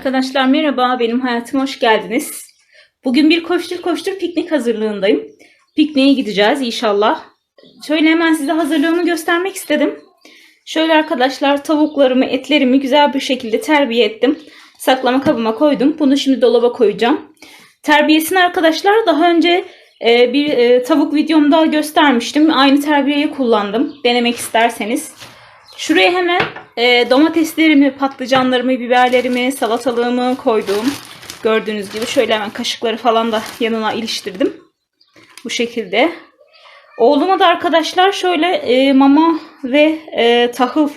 Arkadaşlar merhaba, benim hayatıma hoş geldiniz. Bugün bir koştur koştur piknik hazırlığındayım. Pikniğe gideceğiz inşallah. Şöyle hemen size hazırlığımı göstermek istedim. Şöyle arkadaşlar tavuklarımı, etlerimi güzel bir şekilde terbiye ettim. Saklama kabıma koydum. Bunu şimdi dolaba koyacağım. Terbiyesini arkadaşlar daha önce e, bir e, tavuk videomda göstermiştim. Aynı terbiyeyi kullandım. Denemek isterseniz. Şuraya hemen e, domateslerimi, patlıcanlarımı, biberlerimi, salatalığımı koydum. Gördüğünüz gibi şöyle hemen kaşıkları falan da yanına iliştirdim. Bu şekilde. Oğluma da arkadaşlar şöyle e, mama ve e, tahıl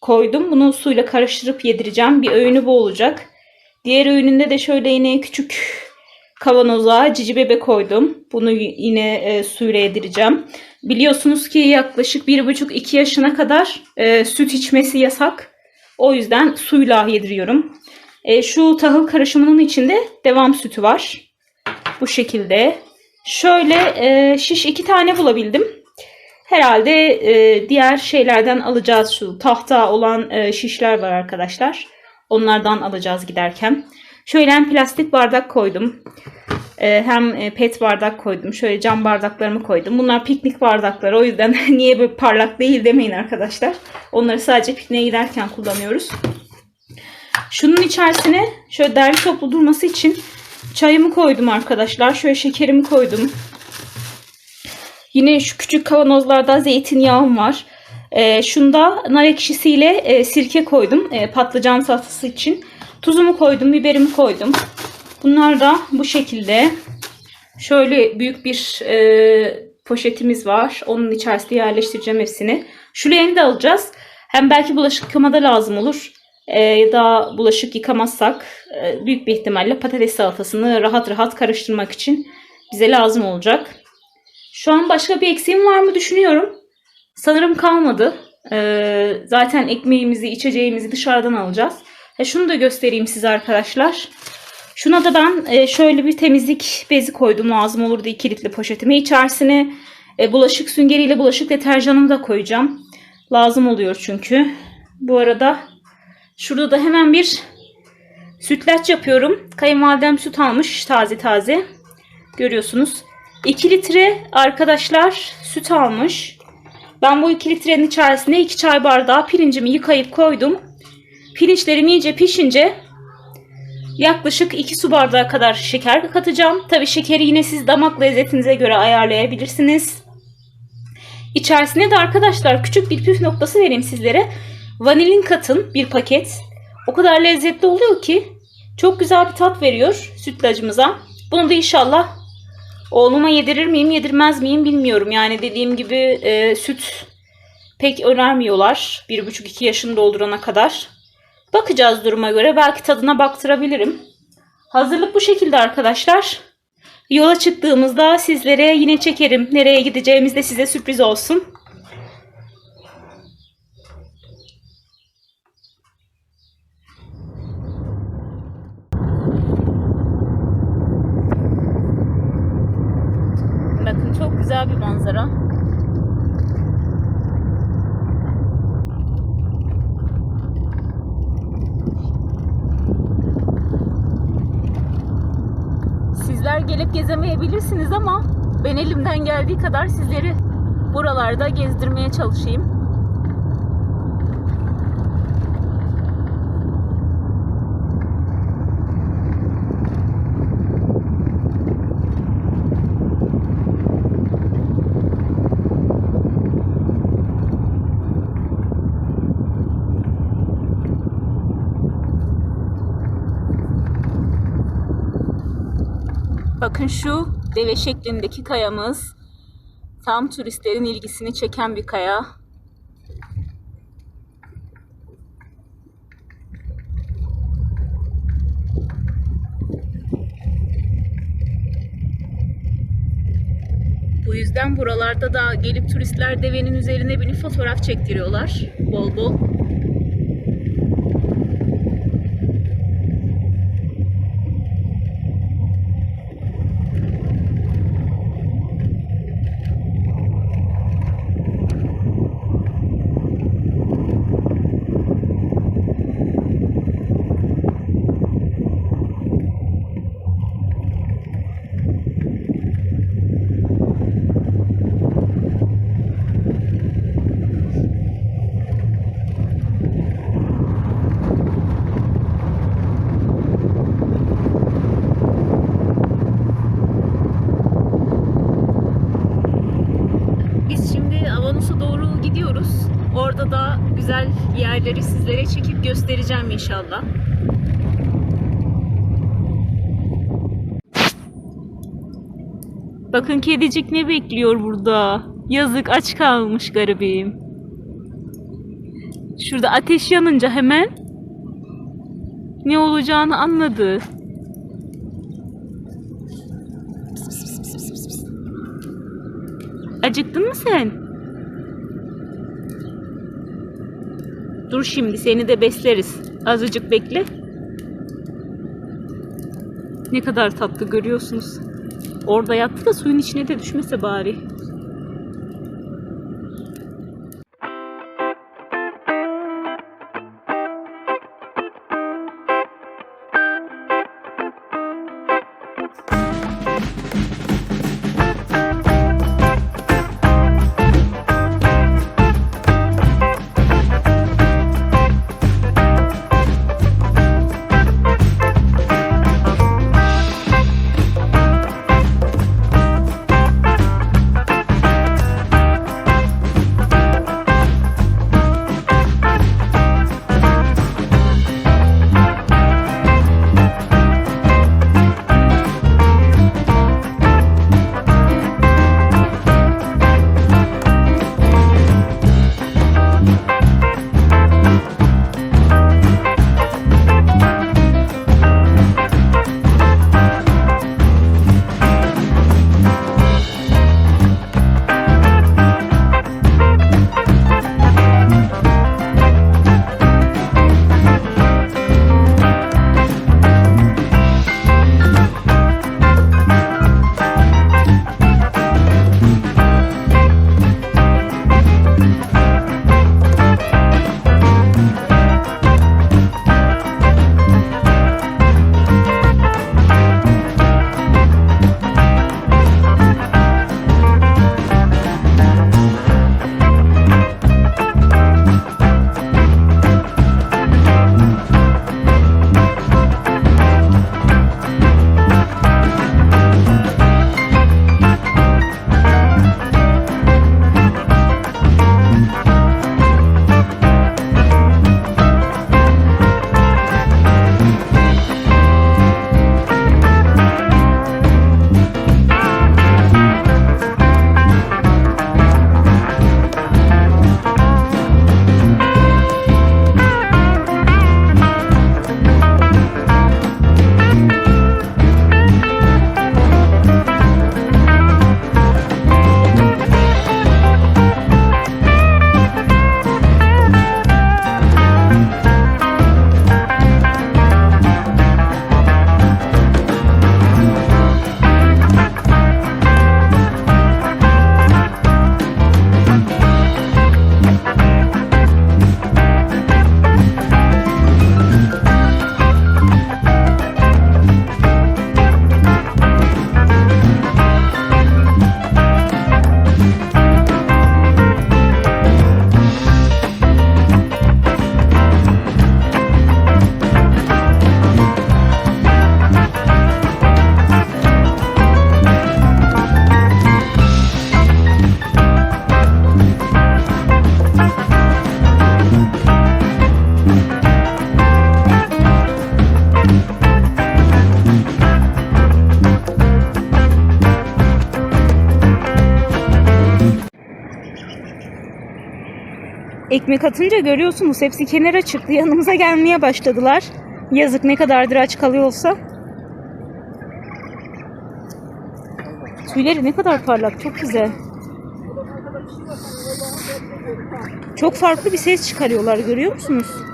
koydum. Bunu suyla karıştırıp yedireceğim. Bir öğünü bu olacak. Diğer öğününde de şöyle yine küçük kavanoza cici bebe koydum. Bunu yine e, suyla yedireceğim. Biliyorsunuz ki yaklaşık 1,5-2 yaşına kadar e, süt içmesi yasak. O yüzden suyla yediriyorum. E, şu tahıl karışımının içinde devam sütü var. Bu şekilde. Şöyle e, şiş iki tane bulabildim. Herhalde e, diğer şeylerden alacağız şu tahta olan e, şişler var arkadaşlar. Onlardan alacağız giderken. Şöyle plastik bardak koydum. E, hem e, pet bardak koydum. Şöyle cam bardaklarımı koydum. Bunlar piknik bardakları. O yüzden niye böyle parlak değil demeyin arkadaşlar. Onları sadece pikniğe giderken kullanıyoruz. Şunun içerisine şöyle derli toplu durması için çayımı koydum arkadaşlar. Şöyle şekerimi koydum. Yine şu küçük kavanozlarda zeytinyağım var. E, şunda nar ekşisiyle e, sirke koydum. E, patlıcan salatası için. Tuzumu koydum, biberimi koydum. Bunlar da bu şekilde. Şöyle büyük bir e, poşetimiz var. Onun içerisine yerleştireceğim hepsini. Şuraya da alacağız. Hem belki bulaşık yıkamada lazım olur. E, ya da bulaşık yıkamazsak e, büyük bir ihtimalle patates salatasını rahat rahat karıştırmak için bize lazım olacak. Şu an başka bir eksiğim var mı düşünüyorum. Sanırım kalmadı. E, zaten ekmeğimizi, içeceğimizi dışarıdan alacağız. E, şunu da göstereyim size arkadaşlar. Şuna da ben e, şöyle bir temizlik bezi koydum lazım olur diye kilitli poşetime. İçerisine e, bulaşık süngeriyle bulaşık deterjanımı da koyacağım. Lazım oluyor çünkü. Bu arada şurada da hemen bir sütlaç yapıyorum. Kayınvalidem süt almış taze taze. Görüyorsunuz. 2 litre arkadaşlar süt almış. Ben bu 2 litrenin içerisine 2 çay bardağı pirincimi yıkayıp koydum. Pirinçlerim iyice pişince yaklaşık 2 su bardağı kadar şeker katacağım. Tabi şekeri yine siz damak lezzetinize göre ayarlayabilirsiniz. İçerisine de arkadaşlar küçük bir püf noktası vereyim sizlere. Vanilin katın bir paket. O kadar lezzetli oluyor ki çok güzel bir tat veriyor sütlacımıza. Bunu da inşallah oğluma yedirir miyim yedirmez miyim bilmiyorum. Yani dediğim gibi e, süt pek önermiyorlar. 1,5-2 yaşını doldurana kadar. Bakacağız duruma göre. Belki tadına baktırabilirim. Hazırlık bu şekilde arkadaşlar. Yola çıktığımızda sizlere yine çekerim. Nereye gideceğimiz de size sürpriz olsun. Bakın çok güzel bir manzara. Gelip gezemeyebilirsiniz ama ben elimden geldiği kadar sizleri buralarda gezdirmeye çalışayım. Bakın şu deve şeklindeki kayamız tam turistlerin ilgisini çeken bir kaya. Bu yüzden buralarda da gelip turistler devenin üzerine binip fotoğraf çektiriyorlar bol bol. gidiyoruz. Orada da güzel yerleri sizlere çekip göstereceğim inşallah. Bakın kedicik ne bekliyor burada. Yazık aç kalmış garibim. Şurada ateş yanınca hemen ne olacağını anladı. Acıktın mı sen? Dur şimdi seni de besleriz. Azıcık bekle. Ne kadar tatlı görüyorsunuz. Orada yattı da suyun içine de düşmese bari. Ekmek atınca görüyorsunuz hepsi kenara çıktı. Yanımıza gelmeye başladılar. Yazık ne kadardır aç kalıyorsa. Tüyleri ne kadar parlak, çok güzel. Çok farklı bir ses çıkarıyorlar görüyor musunuz?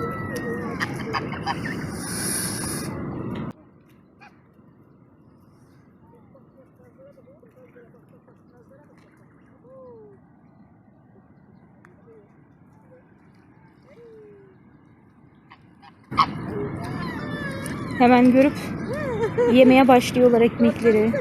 Hemen görüp yemeye başlıyorlar ekmekleri.